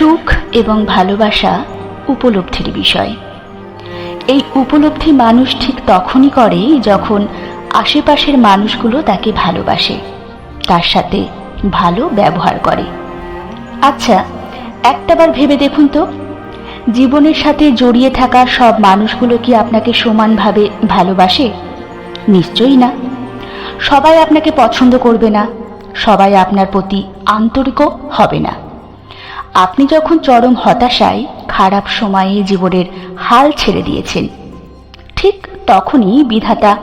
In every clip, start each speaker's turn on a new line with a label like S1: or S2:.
S1: সুখ এবং ভালোবাসা উপলব্ধির বিষয়। এই উপলব্ধি মানুষ ঠিক তখনই করে যখন আশেপাশের মানুষগুলো তাকে ভালোবাসে, তার সাথে ভালো ব্যবহার করে। আচ্ছা একটাবার ভেবে দেখুন তো, জীবনের সাথে জড়িয়ে থাকা সব মানুষগুলো কি আপনাকে সমানভাবে ভালোবাসে? নিশ্চয়ই না। সবাই আপনাকে পছন্দ করবে না, সবাই আপনার প্রতি আন্তরিকও হবে না। আপনি যখন চরম হতাশায়, খারাপ সময়ে জীবনের হাল ছেড়ে দিয়েছেন, ঠিক তখনই বিধাতা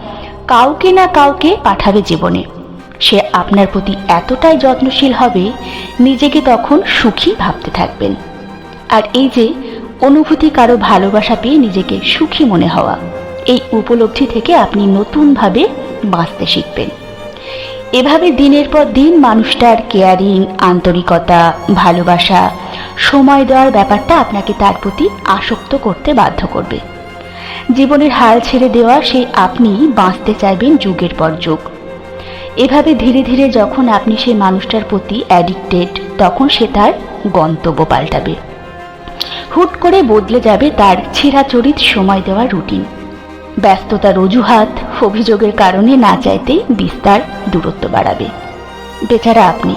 S1: কাউকে না কাউকে পাঠাবে জীবনে। সে আপনার প্রতি এতটাই যত্নশীল হবে, নিজেকে তখন সুখী ভাবতে থাকবেন। আর এই যে, অনুভূতি কারও ভালোবাসা পেয়ে নিজেকে সুখী মনে হওয়া, এই উপলব্ধি থেকে আপনি নতুনভাবে বাঁচতে শিখবেন। এভাবে দিনের পর দিন মানুষটার কেয়ারিং, আন্তরিকতা, ভালোবাসা, সময় দেওয়ার ব্যাপারটা আপনাকে তার প্রতি আসক্ত করতে বাধ্য করবে। জীবনের হাল ছেড়ে দেওয়া সেই আপনি বাঁচতে চাইবেন যুগের পর যুগ। এভাবে ধীরে ধীরে যখন আপনি সেই মানুষটার প্রতি অ্যাডিক্টেড তখন সে তার গন্তব্য পাল্টাবে। হুট করে বদলে যাবে তার ছেঁড়াচরিত সময় দেওয়ার রুটিন ব্যস্ততার অজুহাত, অভিযোগের কারণে না চাইতেই বিস্তার দূরত্ব বাড়াবে। বেচারা আপনি।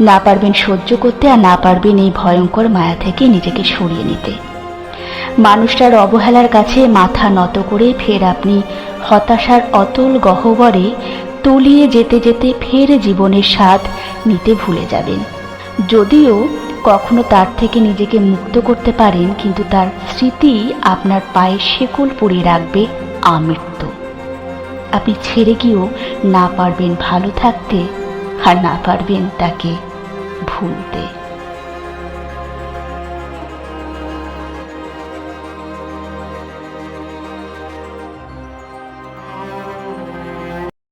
S1: না পারবেন সহ্য করতে আর না পারবেন এই ভয়ঙ্কর মায়া থেকে নিজেকে সরিয়ে নিতে। মানুষটার অবহেলার কাছে মাথা নত করে ফের আপনি হতাশার অতল গহ্বরে তলিয়ে যেতে যেতে ফের জীবনের স্বাদ নিতে ভুলে যাবেন। যদিও কখনো তার থেকে নিজেকে মুক্ত করতে পারেন, কিন্তু তার স্মৃতি আপনার পায়ে শেকল পরে রাখবে আমৃত্য। আপনি ছেড়ে গিয়েও না পারবেন ভালো থাকতে আর না পারবেন তাকে ভুলতে।